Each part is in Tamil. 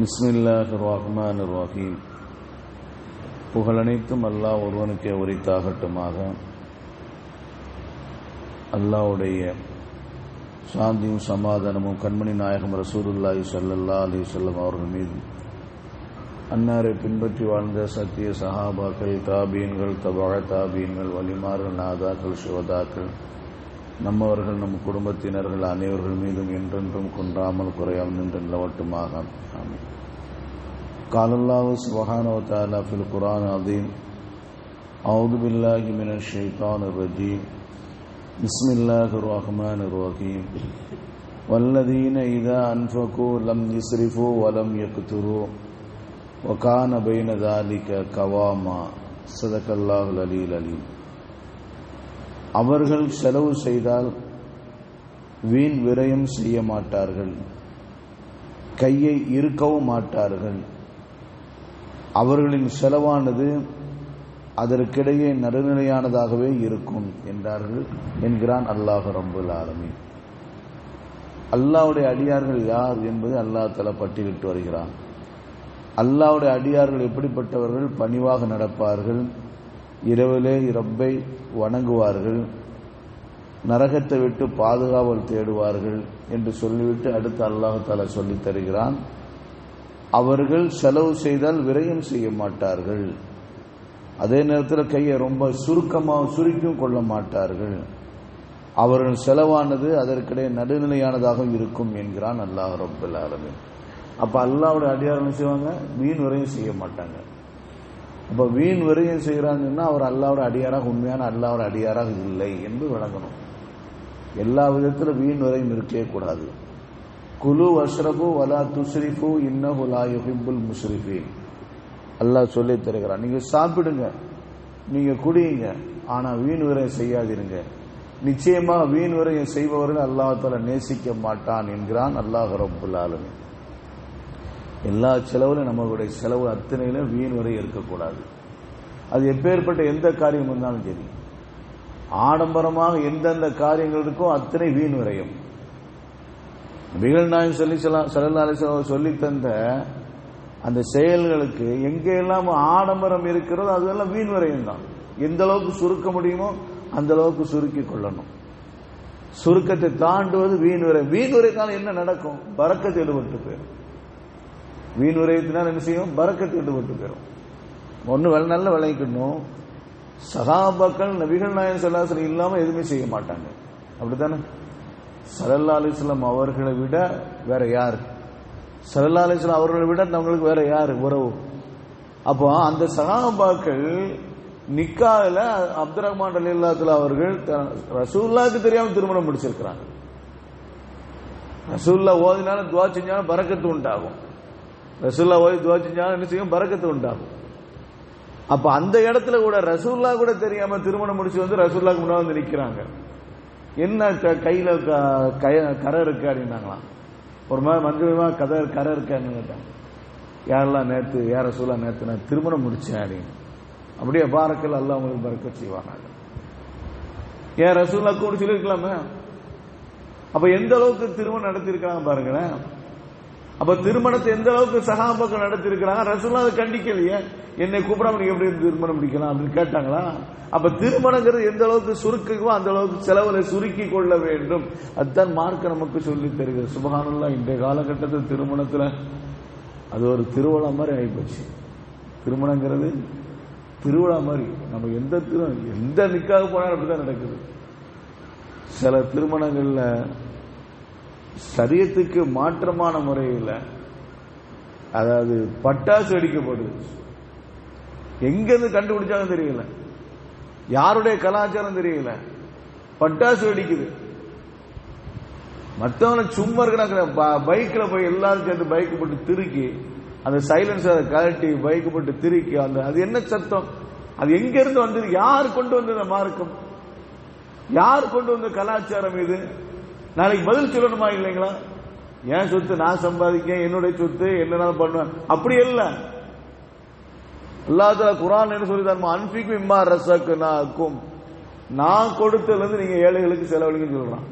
பிஸ்மில்லாஹ் ரஹ்மான் ரஹீம் புகழனைத்தும் அல்லாஹ் ஒருவனுக்கே உரித்தாகட்டுமாக. அல்லாஹ்வுடைய சாந்தியும் சமாதானமும் கண்மணி நாயகம் ரசூலுல்லாஹி சல்லல்லா அலி சொல்லம் அவர்கள் மீது. அன்னாரை பின்பற்றி வாழ்ந்த சத்திய சஹாபாக்கள் தாபீன்கள் தபா தாபியன்கள் வலிமார்கள் நாதாக்கள் சிவதாக்கள் நம்மவர்கள் நம் குடும்பத்தினர்கள் அனைவர்கள் மீதும் என்றென்றும் குன்றாமல் குறையாமல் நின்று நிலவட்டுமாக. قال الله سبحانه وتعالى في القرآن العظيم أعوذ بالله من الشيطان الرجيم بسم الله الرحمن الرحيم والذين إذا أنفقوا لم يسرفوا ولم يقتروا وكان بين ذلك قواما صدق الله العلي العليم அவர்கள் செலவு செய்தால் வீண் விரயம் செய்ய மாட்டார்கள் கையை இருக்கவும் மாட்டார்கள் அவர்களின் செலவானது அதற்கிடையே நடுநிலையானதாகவே இருக்கும் என்றார்கள் என்கிறான் அல்லாஹ் ரம்புல் ஆலமி அல்லாவுடைய அடியார்கள் யார் என்பது அல்லாஹ் தலா பட்டியலிட்டு வருகிறான். அல்லாவுடைய அடியார்கள் எப்படிப்பட்டவர்கள்? பணிவாக நடப்பார்கள். இரவிலே இரப்பை வணங்குவார்கள். நரகத்தை விட்டு பாதுகாவல் தேடுவார்கள் என்று சொல்லிவிட்டு அடுத்து அல்லாஹால சொல்லித் தருகிறான். அவர்கள் செலவு செய்தால் விரயம் செய்ய மாட்டார்கள். அதே நேரத்தில் கையை ரொம்ப சுருக்கமாக சுருக்கியும் கொள்ள மாட்டார்கள். அவர்கள் செலவானது அதற்கிடையே நடுநிலையானதாக இருக்கும் என்கிறான் அல்லாஹ் ரபுல் ஆலமின். அப்போ அல்லாவுடைய அடியாரம் செய்வாங்க? வீண் விரயம் செய்ய மாட்டாங்க. அப்போ வீண் விரயம் செய்கிறாங்கன்னா அவர் அல்லாவோட அடியாராக உண்மையான அல்லாவோட அடியாராக இல்லை என்று விளங்கணும். எல்லா விதத்திலும் வீண் விரயம் இருக்கவே கூடாது. குலு அஷ்ரபு வலா துஸ்ரிஃபு இன்னஹு லா யுஹிப்புல் முஸ்ரிஃபீன் அல்லாஹ் சொல்லி தருகிறான். நீங்க சாப்பிடுங்க. நீங்க குடியுங்க ஆனா வீண் விரயம் செய்யாதிருங்க. நிச்சயமா வீண் விரயம் செய்பவர்கள் அல்லாஹால நேசிக்க மாட்டான் என்கிறான் அல்லாஹ் ரபுல் ஆலமின். எல்லா செலவுலையும் நம்மளுடைய செலவு அத்தனையிலும் வீண் வரை இருக்கக்கூடாது. அது எப்பேற்பட்ட எந்த காரியம் இருந்தாலும் சரி. ஆடம்பரமாக எந்தெந்த காரியங்கள் இருக்கோ அத்தனை வீண் விரயம். நிகழ்நாயகம் சொல்லி சலல்லாலை சொல்லி தந்த அந்த செயல்களுக்கு எங்கெல்லாம் ஆடம்பரம் இருக்கிறதோ அதெல்லாம் வீண் வரையும் தான். எந்த அளவுக்கு சுருக்க முடியுமோ அந்த அளவுக்கு சுருக்கி கொள்ளணும். சுருக்கத்தை தாண்டுவது வீண் விரயம். வீண் விரைத்தால் என்ன நடக்கும்? பறக்கத்தை ஈடுபட்டு போயிடும். வீண் உரையத்தினால் என்ன செய்யும்? பறக்கத்து ஈடுபட்டு போயிடும். ஒன்று நல்ல விளைக்கணும் சகாபாக்கள் நபிகள் நாயன் சலாசனம் இல்லாமல் எதுவுமே செய்ய மாட்டாங்க. அப்படித்தானே? சலல்லா அலிஸ்லாம் அவர்களை விட வேற யார்? சலல்லா அலிஸ்லாம் அவர்களை விட நம்மளுக்கு வேற யார்? உறவு. அப்போ அந்த சகாபாக்கள் நிக்கால அப்துல் ரஹ்மான் அலி அல்லாத்துல அவர்கள் ரசூல்லாக்கு தெரியாம திருமணம் முடிச்சிருக்கிறாங்க. ரசூல்லா ஓதினாலும் துவா செஞ்சாலும் பறக்கத்து உண்டாகும். ரசூல்லா ஓதி துவா செஞ்சாலும் என்ன செய்யும்? பறக்கத்து உண்டாகும். அப்ப அந்த இடத்துல கூட ரசூல்லா கூட தெரியாம திருமணம் முடிச்சு வந்து ரசூல்லாக்கு முன்னாடி வந்து நிக்கிறாங்க. என்ன கையில கரை இருக்கு அப்படின்னாங்களாம். ஒரு மாதிரி மஞ்சமா கதை கரை இருக்கான்னு கேட்டாங்க. யாரெல்லாம் நேற்று யார ரசூல்லா நேற்று நான் திருமணம் முடிச்சேன் அப்படின்னு. அப்படியே பாரக்கல் அல்ல அவங்களுக்கு பறக்க செய்வாங்க. ஏன் ரசூல்லா கூட சொல்லியிருக்கலாமே? அப்ப எந்த அளவுக்கு திருமணம் நடத்திருக்காங்க பாருங்களேன். அப்ப திருமணத்தை எந்த அளவுக்கு சகாபாக்கள் நடத்திருக்கிறாங்க ரசூல்லா அதை கண்டிக்கலையே. என்னை கூப்பிடாம நீங்க எப்படி திருமணம் முடிக்கலாம் அப்படின்னு கேட்டாங்களா? அப்ப திருமணங்கிறது எந்த அளவுக்கு சுருக்கமோ அந்த அளவுக்கு செலவுல சுருக்கி கொள்ள வேண்டும். அதுதான் மார்க்க நமக்கு சொல்லி தருகிறது. சுபகானல்லாம் இன்றைய காலகட்டத்தில் திருமணத்துல அது ஒரு திருவிழா மாதிரி ஆகிப்போச்சு திருமணங்கிறது திருவிழா மாதிரி. நம்ம எந்த திரு எந்த நிக்காக போனாலும் அப்படிதான் நடக்குது. சில திருமணங்கள்ல சரியத்துக்கு மாற்றமான முறையில் அதாவது பட்டாசு வெடிக்கப்படுது. எங்கிருந்து கண்டுபிடிச்சாலும் தெரியல. யாருடைய கலாச்சாரம் தெரியல. பட்டாசு வெடிக்குது. மற்றவங்க சும்மா இருக்கிற பைக்கில் போய் எல்லாரும் சேர்ந்து பைக் போட்டு திருக்கி அந்த சைலன்சரை கழட்டி பைக் போட்டு திருக்கி அந்த அது என்ன சத்தம்? அது எங்க இருந்து வந்தது? யார் கொண்டு வந்தது மார்க்கம்? யார் கொண்டு வந்த கலாச்சாரம் இது? நாளைக்கு பதில் சொல்லணுமா இல்லைங்களா? என் சொத்து? நான் சம்பாதிக்க என்னுடைய சொத்து? என்னனாலும் பண்ணுவேன்? அப்படி இல்ல. அல்லாத குரான் என்ன சொல்லி தரமா அன்பிக்கு இம்மா ரசக்கு நாக்கும் நான் கொடுத்ததுல இருந்து நீங்க ஏழைகளுக்கு செலவழிக்க சொல்றான்.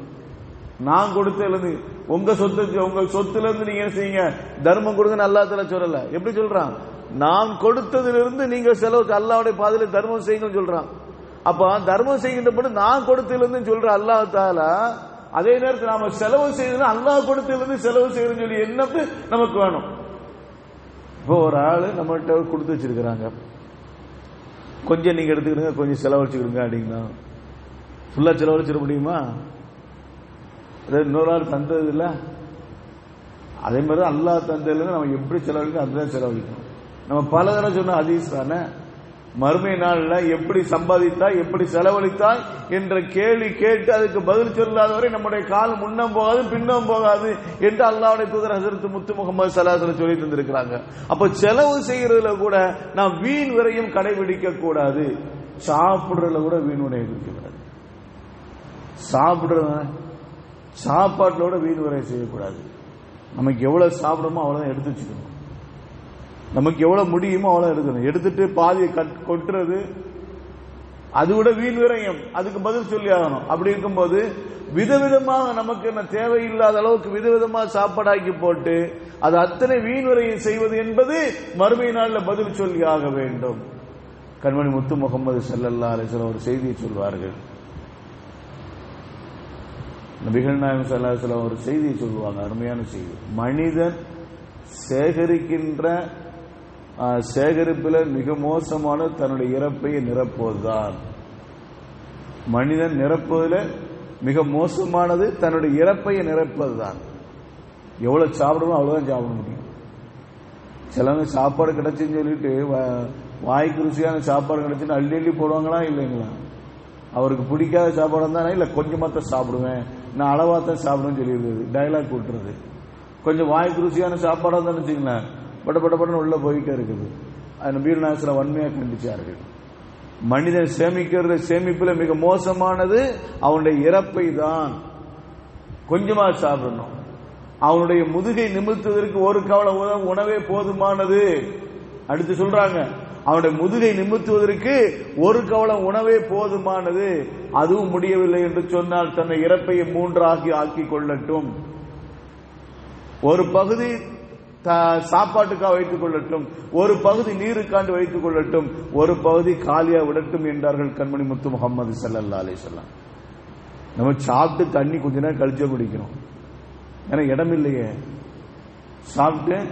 நான் கொடுத்ததுல இருந்து உங்க சொத்து உங்க சொத்துல இருந்து நீங்க என்ன செய்யுங்க? தர்மம் கொடுங்க அல்லா சொல்லல. எப்படி சொல்றான்? நான் கொடுத்ததிலிருந்து நீங்க செலவு அல்லாவுடைய பாதையில தர்மம் செய்யுங்கன்னு சொல்றான். அப்ப தர்மம் செய்கின்ற பொழுது நான் கொடுத்ததிலிருந்து சொல்ற அல்லாஹ் தாலா அதே நேரத்தில் நாம செலவு செய்யறது அல்லாஹ் கொடுத்ததிலிருந்து செலவு செய்யறதுன்னு சொல்லி என்னது நமக்கு வேணும்? இப்போ ஒரு ஆள் நம்மகிட்ட கொடுத்து வச்சிருக்கிறாங்க. கொஞ்சம் நீங்க எடுத்துக்கிடுங்க கொஞ்சம் செலவழிச்சுக்கிடுங்க அப்படிங்களா? ஃபுல்லா செலவழிச்சிட முடியுமா? இன்னொரு ஆள் தந்தது இல்ல அதே மாதிரி அல்லாஹ் தந்ததுல நம்ம எப்படி செலவழிக்கணும் அதுதான் செலவழிக்கணும். நம்ம பல தடவை சொன்ன ஹதீஸ் தானே? மறுமை நாள்ல எப்படி சம்பாதித்தாய் எப்படி செலவழித்தாய் என்ற கேள்வி கேட்டு அதுக்கு பதில் சொல்லாதவரை நம்முடைய கால் முன்னம் போகாது பின்னம் போகாது என்று அல்லாவுடைய தூதர் ஹசரத் முத்து முகமது சலாசல சொல்லி தந்திருக்கிறாங்க. அப்ப செலவு செய்யறதுல கூட நாம் வீண் விரையும் கடைபிடிக்க கூடாது. சாப்பிடுறதுல கூட வீண் விரையும் இருக்கக்கூடாது சாப்பிடுறது சாப்பாட்டிலோட வீண் விரையை செய்யக்கூடாது. நமக்கு எவ்வளவு சாப்பிடுமோ அவ்வளவுதான் எடுத்து வச்சுக்கணும். நமக்கு எவ்வளவு முடியுமோ அவ்வளவு எடுக்கணும். எடுத்துட்டு பாதியை கட் கொட்டுறது அது விட வீண் விரயம். அதுக்கு பதில் சொல்லி ஆகணும். அப்படி இருக்கும்போது விதவிதமாக நமக்கு என்ன தேவையில்லாத அளவுக்கு விதவிதமாக சாப்பாடாக்கி போட்டு அது அத்தனை வீண் விரயம் செய்வது என்பது மறுமை நாளில் பதில் சொல்லி ஆக வேண்டும். கண்மணி முத்து முகமது சல்லல்லா அலிஸ்லாம் ஒரு செய்தியை சொல்வார்கள். நபிகள் நாயம் சல்லாஹ் ஒரு செய்தியை சொல்லுவாங்க. அருமையான செய்தி. மனிதன் சேகரிக்கின்ற சேகரிப்பில் மிக மோசமான தன்னுடைய இறப்பை நிரப்புவதுதான். மனிதன் நிரப்புவதில் மிக மோசமானது தன்னுடைய இறப்பையை நிரப்புவதுதான். எவ்வளவு சாப்பிடணும் அவ்வளவுதான் சாப்பிட முடியும். சிலவங்க சாப்பாடு கிடைச்சுன்னு சொல்லிட்டு வாய்க்கு ருசியான சாப்பாடு கிடைச்சுன்னு அள்ளி அள்ளி போடுவாங்களா இல்லைங்களா? அவருக்கு பிடிக்காத சாப்பாடு இல்லை இல்ல கொஞ்சமாத்தான் சாப்பிடுவேன். நான் அளவாத்தான் சாப்பிடுவேன்னு சொல்லிடுறது டைலாக் விட்டுறது கொஞ்சம் வாய்க்கு ருசியான சாப்பாடா தான் வச்சுங்களேன் பட பட உள்ள போயிட்டே இருக்குது. அது வீரநாசன வன்மையாக கண்டிச்சார்கள். மனிதன் சேமிக்கிறது சேமிப்புல மிக மோசமானது அவனுடைய இறப்பை தான் கொஞ்சமா சாப்பிடணும். அவனுடைய முதுகை நிமித்துவதற்கு ஒரு கவலை உணவே போதுமானது. அடுத்து சொல்றாங்க அவனுடைய முதுகை நிமித்துவதற்கு ஒரு கவலம் உணவே போதுமானது. அதுவும் முடியவில்லை என்று சொன்னால் தன்னை இறப்பையை மூன்றாகி ஆக்கி கொள்ளட்டும். ஒரு பகுதி சாப்பாட்டுக்காக வைத்துக் கொள்ளட்டும். ஒரு பகுதி நீருக்காண்டு வைத்துக் கொள்ளட்டும். ஒரு பகுதி காலியா விடட்டும் என்றார்கள் கண்மணி முத்து முகமது சல்லா அலி சொல்லாம் நம்ம சாப்பிட்டு தண்ணி கொஞ்ச நேரம் கழிச்ச குடிக்கணும் ஏன்னா இடம் இல்லையே. சாப்பிட்டு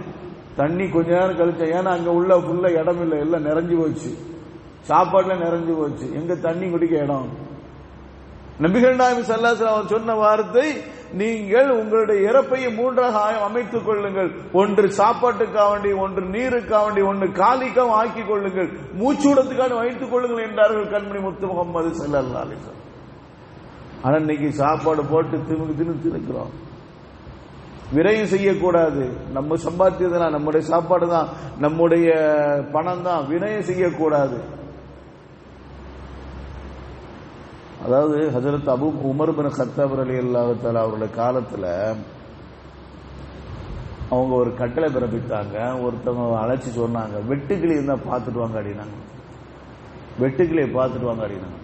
தண்ணி கொஞ்ச நேரம் கழிச்ச ஏன்னா அங்க உள்ள ஃபுல்லா இடம் இல்லை. எல்லாம் நிறைஞ்சு போச்சு. சாப்பாடுல நிறைஞ்சு போச்சு. எங்க தண்ணி குடிக்க இடம்? நபிகள் நாயகம் சல்லாஸ் அவர் சொன்ன வார்த்தை நீங்கள் உங்களுடைய இறப்பையை மூன்றாக அமைத்துக் கொள்ளுங்கள். ஒன்று சாப்பாட்டுக்காக வேண்டி ஒன்று நீருக்காக வேண்டி ஒன்று காலிக்காக ஆக்கிக் கொள்ளுங்கள். மூச்சூடத்துக்காக வைத்துக் கொள்ளுங்கள் என்றார்கள் கண்மணி முத்து முகமது செல்லல்லா அலிசன் ஆனா இன்னைக்கு சாப்பாடு போட்டு திமுக தின்னு திணுக்கிறோம் விரைவு செய்யக்கூடாது. நம்ம சம்பாத்தியதுதான் நம்முடைய சாப்பாடு தான் நம்முடைய பணம் தான் விரைவு செய்யக்கூடாது. அதாவது ஹசரத் அபு உமர் பின் கத்தாபர் அலி அல்லாஹால அவருடைய காலத்துல அவங்க ஒரு கட்டளை பிறப்பித்தாங்க. ஒருத்தவங்க அழைச்சி சொன்னாங்க. வெட்டுக்கிளி இருந்தா பார்த்துட்டு வாங்க அப்படின்னாங்க வெட்டுக்கிளியை பார்த்துட்டு வாங்க அப்படின்னாங்க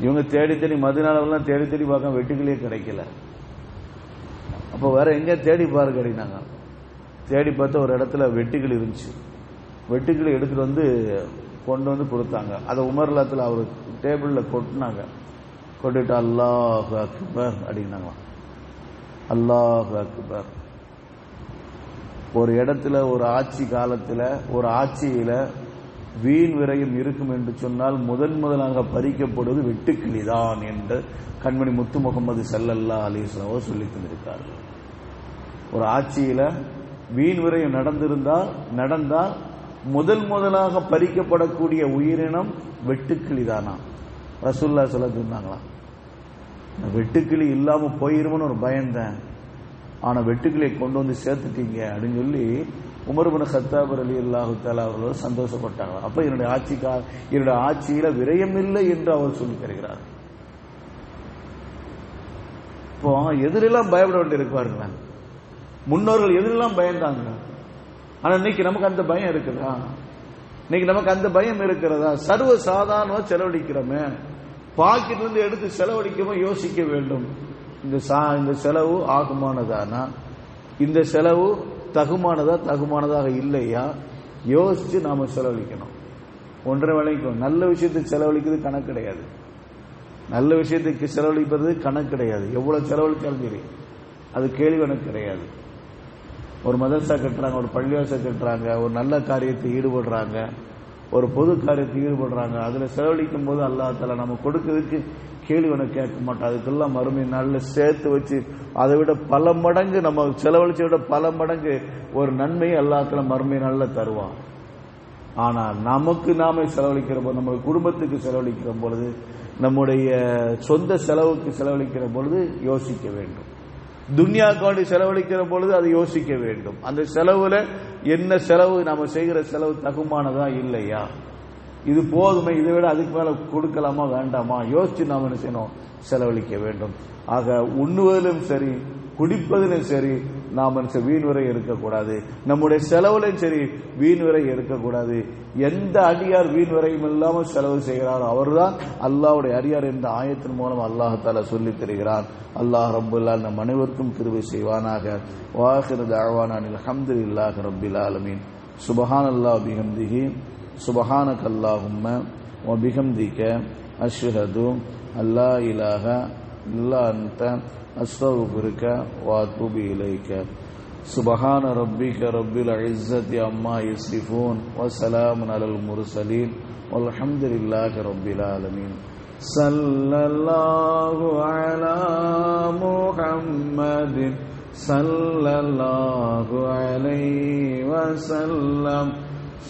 இவங்க தேடி தேடி மதுநாளவெல்லாம் தேடி தேடி பார்க்க வெட்டுக்கிளியே கிடைக்கல. அப்போ வேற எங்க தேடி பாருங்க அப்படின்னாங்க. தேடி பார்த்து ஒரு இடத்துல வெட்டுக்கிளி இருந்துச்சு. வெட்டுக்கிளி எடுத்துட்டு வந்து கொண்டு வந்து கொடுத்தாங்க. அதை உமர்லத்தில் அவர் டேபிளில் கொட்டினாங்க. கொட்டிட்டு அல்லாஹ் அக்பர் அப்படின்னாங்க. அல்லாஹ் அக்பர். ஒரு இடத்துல ஒரு ஆட்சி காலத்தில் ஒரு ஆட்சியில வீண் விரயம் இருக்கும் என்று சொன்னால் முதன் முதலாக பறிக்கப்படுவது வெட்டுக்கிளிதான் என்று கண்மணி முத்து முகமது சல்லல்லா அலிஸ்லாவோ சொல்லி தந்திருக்கார்கள் ஒரு ஆட்சியில வீண் விரயம் நடந்திருந்தால் நடந்தால் முதல் முதலாக பறிக்கப்படக்கூடிய உயிரினம் வெட்டுக்கிளி தானா? ரசுல்லா சொல்ல சொன்னாங்களாம். வெட்டுக்கிளி இல்லாம போயிருமோன்னு ஒரு பயந்தேன் ஆனா வெட்டுக்கிளியை கொண்டு வந்து சேர்த்துட்டீங்க அப்படின்னு சொல்லி உமர்பன சத்தாபர் அலி அல்லாஹு தாலா அவர்கள் சந்தோஷப்பட்டாங்க அப்ப என்னுடைய ஆட்சிக்கா என்னுடைய ஆட்சியில விரயம் இல்லை என்று அவர் சொல்லி தருகிறார். இப்போ எதிரெல்லாம் பயப்பட வேண்டி முன்னோர்கள் எதிரெல்லாம் பயந்தாங்க. ஆனா இன்னைக்கு நமக்கு அந்த பயம் இருக்குதா? இன்னைக்கு நமக்கு அந்த பயம் இருக்கிறதா? சர்வ சாதாரணமா செலவழிக்கிறோமே. பாக்கெட்ல இருந்து எடுத்து செலவழிக்கவும் யோசிக்க வேண்டும். இந்த சா இந்த செலவு ஆகுமானதானா? இந்த செலவு தகுமானதா தகுமானதாக இல்லையா? யோசிச்சு நாம செலவழிக்கணும். ஒன்றரை வேலைக்கும் நல்ல விஷயத்துக்கு செலவழிக்கிறது கணக்கு கிடையாது. நல்ல விஷயத்துக்கு செலவழிப்பது கணக்கு கிடையாது. எவ்வளவு செலவழிச்சாலும் சரி. அது கேள்வி எனக்கு கிடையாது. ஒரு மதரசா கட்டுறாங்க ஒரு பள்ளிவாசல் கட்டுறாங்க ஒரு நல்ல காரியத்தை ஈடுபடுறாங்க ஒரு பொது காரியத்தை ஈடுபடுறாங்க அதுல செலவழிக்கும் போது அல்லா தலா நம்ம கொடுக்கறதுக்கு கேள்வி ஒன்று கேட்க மாட்டோம் அதுக்கெல்லாம் மறுமை நாளில் சேர்த்து வச்சு அதை விட பல மடங்கு நம்ம செலவழிச்ச விட பல மடங்கு ஒரு நன்மையை எல்லாத்துல மறுமை நாளில் தருவான். ஆனால் நமக்கு நாம செலவழிக்கிற போது நம்ம குடும்பத்துக்கு செலவழிக்கிற பொழுது நம்முடைய சொந்த செலவுக்கு செலவழிக்கிற பொழுது யோசிக்க வேண்டும். துன்யாக்காண்டி செலவழிக்கிற பொழுது அதை யோசிக்க வேண்டும். அந்த செலவுல என்ன செலவு? நம்ம செய்கிற செலவு தகுமானதா இல்லையா? இது போதுமே இதை விட அதுக்கு மேல கொடுக்கலாமா வேண்டாமா? யோசிச்சு நாம என்ன செய்யணும்? செலவழிக்க வேண்டும். ஆக உண்ணுவதிலும் சரி குடிப்பதிலும் சரி நாம் வீண் வரை இருக்கக்கூடாது நம்முடைய செலவுலையும் சரி வீண் வரை இருக்கக்கூடாது எந்த அடியார் வீண் வரையும் இல்லாமல் செலவு செய்கிறாரோ அவர்தான் அல்லாவுடைய அடியார் என்ற ஆயத்தின் மூலம் அல்லாஹால சொல்லி தருகிறான் அல்லாஹ் ரபுல்லா நம் அனைவருக்கும் கிருபை செய்வானாக வாஹிர் தாழ்வானில் அஹமதுல்லாஹ் ரபில் ஆலமீன் சுபஹான் அல்லாஹ் பிஹம்திஹி சுபஹானக் அல்லாஹும்ம وبحمدك أشهد أن لا إله إلا أنت أستغفرك وأتوب إليك. سبحان ربك رب العزة عما يصفون وسلام على المرسلين والحمد لله رب العالمين. صلى الله على محمد صلى الله عليه وسلم.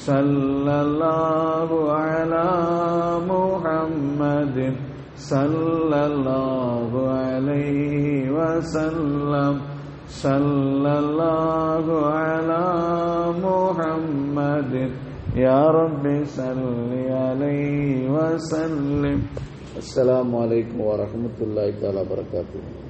صلى الله على محمد صلى الله وسلم صلى الله على محمد. يا رب صل عليه وسلم. السلام عليكم ورحمة الله تعالى وبركاته.